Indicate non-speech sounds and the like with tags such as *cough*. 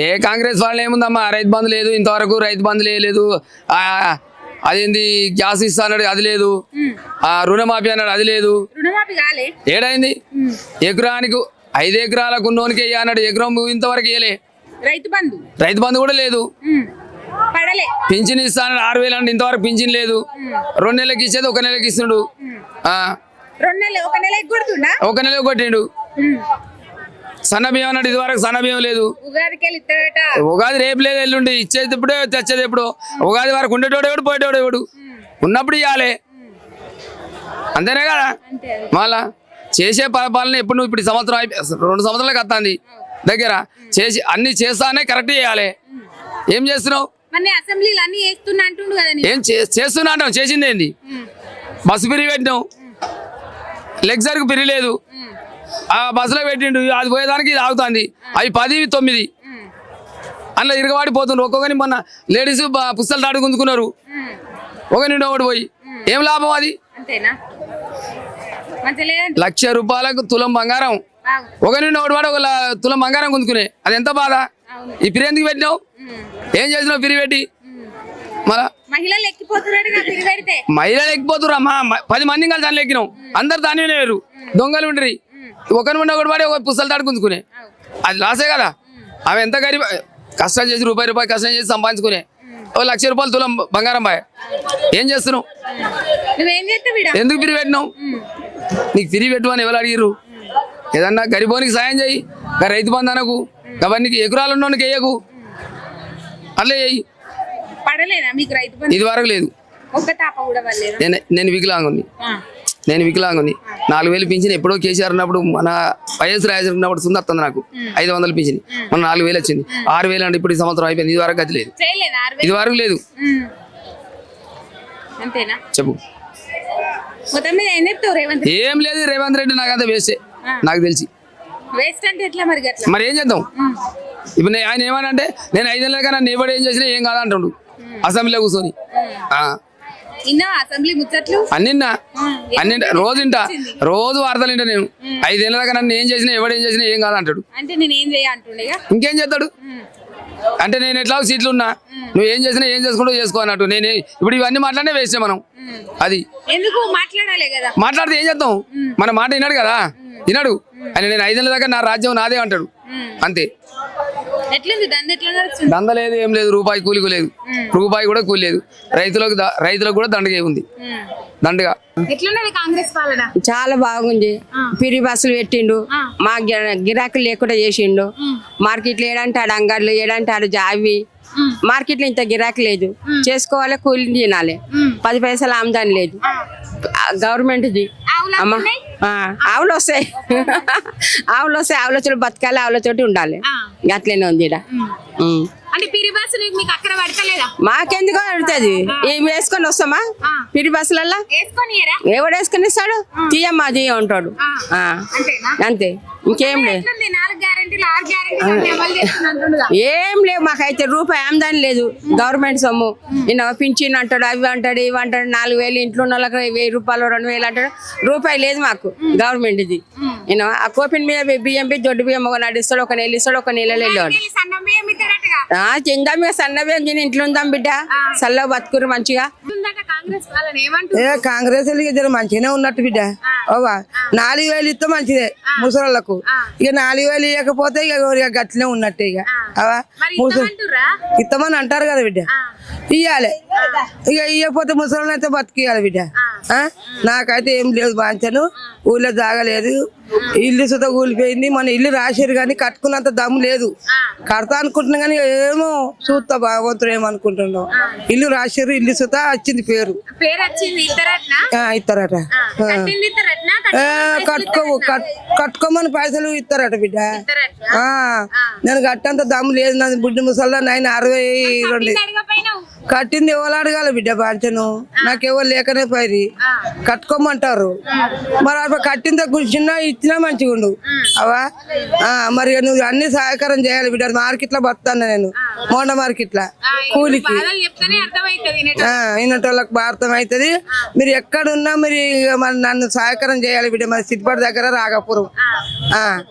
ఏ కాంగ్రెస్ వాళ్ళు ఏముందమ్మా? రైతు బంధు లేదు ఇంతవరకు రైతు బంధు లేదు. అదేంది? గ్యాస్ ఇస్తా అన్నాడు అది లేదు. ఆ రుణమాఫీ అన్నాడు అది లేదు. ఏడైంది? ఎకరానికి ఐదు ఎకరాలకు ఉన్నోనికి అన్నాడు ఎకరం ఇంతవరకు ఇయ్యలే. రైతు బంధు. రైతు బంధు కూడా లేదు. పింఛన్ ఇస్తా అన్నాడు ఆరు వేలు అంటే ఇంతవరకు పింఛన్ లేదు. రెండు నెలలకి ఇచ్చేది ఒక నెలకి ఎగ్గొడుతుండా ఒక నెల కొట్టిండు. సన్న బియ్యం అన్నాడు ఇదివరకు సన్న బియ్యం లేదు ఉగాది రేపు లేదు ఎల్లుండి. ఇచ్చేది ఎప్పుడో తెచ్చేది ఎప్పుడు? ఉగాది వరకు ఉండేటోడు ఎవడు? పోయేటోడు ఎవడు? ఉన్నప్పుడు ఇవ్వాలి అంతేనే కదా? మళ్ళా చేసే పరిపాలన ఎప్పుడు నువ్వు ఇప్పుడు సంవత్సరం అయిపోయి రెండు సంవత్సరాలకు వస్తుంది దగ్గర చేసి అన్ని చేస్తానే కరెక్ట్ చేయాలి. ఏం చేస్తున్నావు? ఏం చేస్తున్నా అంటావు? చేసింది ఏంది బస్సు పిరి పెట్టినావు. లెగ్జర్కి పిరి లేదు. ఆ బస్సులో పెట్టిండు. అది పోయేదానికి ఇది ఆగుతుంది. అవి పది తొమ్మిది. అందులో ఇరగబడిపోతుండ్రు ఒక్కొక్కని మొన్న లేడీస్ పుస్తకాలు దాడి గుంజుకున్నారు. ఒక నిండు ఒకటి పోయి. ఏం లాభం అది? లక్ష రూపాయలకు తులం బంగారం. ఒక నిండు ఒకటి వాడు ఒక తులం బంగారం గుంజుకునే. అది ఎంత బాధ? ఈ పిరి ఎందుకు పెట్టినావు. ఏం చేసినావు పిరి పెట్టి? మహిళలు ఎక్కిపోతున్నాడు నాకు ఇది పెడితే. మహిళలు ఎక్కిపోతురా మా మ- పది మంది కలిసి దానిలో ఎక్కినాం. అందరు దాని వేరు. దొంగలు ఉండరి. ఒకరి ఉండి ఒకటి వాడి ఒక పుస్తలు దాడుకుంచుకునే అది లాసే కదా. ఆమె ఎంత గరీబ్ కష్టం చేసి రూపాయి రూపాయి కష్టం చేసి సంపాదించుకునే. ఓ లక్ష రూపాయలు తులం బంగారం బాయ్. ఏం చేస్తున్నావు? ఎందుకు పిరి పెట్టినావు? నీకు పిరి పెట్టు అని ఎవరు అడిగిర్రు? ఏదన్నా గరిబోనికి సాయం చేయి. రైతు బంధనకు అవన్నీ ఎకరాలు ఉన్నోనికి వేయకు. అట్లే చేయి. ఇది వరకు లేదు. నేను నేను వికలాంగుని. నేను వికలాంగుని నాలుగు వేలు పింఛన్ ఎప్పుడో కేసీఆర్ ఉన్నప్పుడు మన వైఎస్ రాజేశ్వర ఉన్నప్పుడు సుందర్ వస్తుంది నాకు. ఐదు వందలు పింఛన్. మన నాలుగు వేలు వచ్చింది. ఆరు వేలు అంటే ఇప్పుడు ఈ సంవత్సరం అయిపోయింది. ఇది వరకు గతి లేదు. ఇది వరకు లేదు. చెప్పు. ఏం లేదు రేవంత్ రెడ్డి నాకు అంత వేస్తే నాకు తెలిసి. వేస్ట్ అంటే మరి ఏం చేద్దాం? ఇప్పుడు నేను ఆయన ఏమనంటే నేను ఐదేళ్ళ కన్నా నేబడి ఏం చేసినా ఏం కాదంటుండు. అసెంబ్లీలో కూర్చొని. అసెంబ్లీ ముచ్చట్లు? రోజు ఇంటా? రోజు వార్తలు వింటా నేను. ఐదేళ్ళ దాకా నన్ను ఏం చేసినా ఎవడు ఏం చేసినా ఏం కాదంటాడు అంటే నేను ఏం చేయ అంటుండేగా ఇంకేం? చేస్తాడు? అంటే నేను ఎట్లా సీట్లు ఉన్నా. నువ్వు ఏం చేసినా ఏం చేసుకుంటూ చేసుకో అన్నట్టు. నేను ఇప్పుడు ఇవన్నీ మాట్లాడినే వేస్తే మనం. అది. ఎందుకు? మాట్లాడాలి కదా. మాట్లాడితే ఏం చేద్దాం మన మాట విన్నాడు కదా? విన్నాడు? అని నేను ఐదేళ్ళ దాకా నా రాజ్యం నాదే అంటాడు. అంతే. ఎట్లుంది? దంద ఎట్లా నడుస్తుంది దంద లేదు ఏం లేదు రూపాయి కూలికి లేదు. రూపాయి కూడా కూలి లేదు. రైతులకు ద- రైతులకు కూడా దండగా ఉంది. దండగా. ఎట్లున్నది కాంగ్రెస్ పాలన? చాలా బాగుంది. పిరి బస్సులు పెట్టిండు. మా గి- గిరాకులు లేకుండా చేసిండు. మార్కెట్లు ఏడంటే ఆడ అంగళ్ళు ఏడంటే ఆడ జావి మార్కెట్లో ఇంత గిరాకీ లేదు. చేసుకోవాలి కూలి తినాలి. పది పైసలు ఆమ్దాని లేదు. గవర్నమెంట్ది. అమ్మా ఆవులు వస్తాయి. *laughs* ఆవులు వస్తాయి ఆవులతో బతకాలి ఆవులతోటి ఉండాలి. ఆ. అట్లనే ఉంది మాకెందుకో అడుగుతుంది ఏం వేసుకొని వస్తామా. పిరి బస్సులల్లా? ఎవడు వేసుకొని ఇస్తాడు? తీయమ్మా తీయ ఉంటాడు అంతే. ఇంకేం లేదు. ఏం లేవు మాకైతే రూపాయి ఆమ్దాని లేదు. గవర్నమెంట్ సొమ్ము. ఈయన పింఛన్ అంటాడు అవి అంటాడు ఇవి అంటాడు నాలుగు వేలు ఇంట్లో ఉన్న వాళ్ళకి వెయ్యి రూపాయలు రెండు వేలు అంటాడు. రూపాయి లేదు మాకు గవర్నమెంట్ ఈయన ఆ కోపిన్ మీద బియ్యం బి దొడ్డు బియ్యం ఒక నడిస్తాడు ఒక నెల ఇస్తాడు ఒక నెలలో వెళ్ళాడు తిందాం ఇక సన్న బియ్యం తిని ఇంట్లో ఉందాం బిడ్డ చల్లగా బతుకురు మంచిగా ఏ కాంగ్రెస్ ఇద్దరు మంచిగానే ఉన్నట్టు బిడ్డ. ఓవా నాలుగు వేలు ఇస్తే మంచిదే ముసలోళ్ళకు. ఇక నాలుగు వేలు ఇవ్వకపోతే ఇక గట్లనే ఉన్నట్టే ఇక. అవా ముసలి? ఇస్తామని అంటారు కదా బిడ్డ. ఇయ్యాలి. ఇక ఇవ్వకపోతే ముసలి అయితే బతికియాలి బిడ్డ? నాకైతే ఏం లేదు బాంచను ఊళ్ళో జాగలేదు. ఇల్లు సుత కూలిపోయింది. మన ఇల్లు రాశారు కానీ కట్టుకున్నంత దమ్ము లేదు. కడతా అనుకుంటున్నా కానీ ఏమో చూస్తా భగవంతుడు ఏమనుకుంటున్నావు ఇల్లు రాశారు ఇల్లు సుత వచ్చింది పేరు. ఇస్తారట కట్టింది ఇస్తారట్నా ఏ, కట్టుకో కట్- కట్టుకోమని పైసలు ఇస్తారట బిడ్డ. నేను కట్టంత దమ్ము లేదు. నాది బుడ్డి ముసల్లా నాయన అరవై రెండు. కట్టింది ఎవరు అడగాలి బిడ్డ బాంచను నాకెవరు లేకనే పోయి కట్టుకోమంటారు. మరి అప్పుడు కట్టింది కూర్చున్నా ఇచ్చినా మంచిగా ఉండు. అవా? ఆ, మరి నువ్వు అన్ని సహకారం చేయాలి బిడ్డ. మార్కెట్లో బతాను నేను. మోండ మార్కెట్లో కూలికి. వినటోళ్ళకి భారతం అవుతుంది మీరు ఎక్కడున్నా మీరు మరి నన్ను సహకారం చేయాలి బిడ్డ. మరి సిద్దిపేట దగ్గర రాగపురం. ఆ.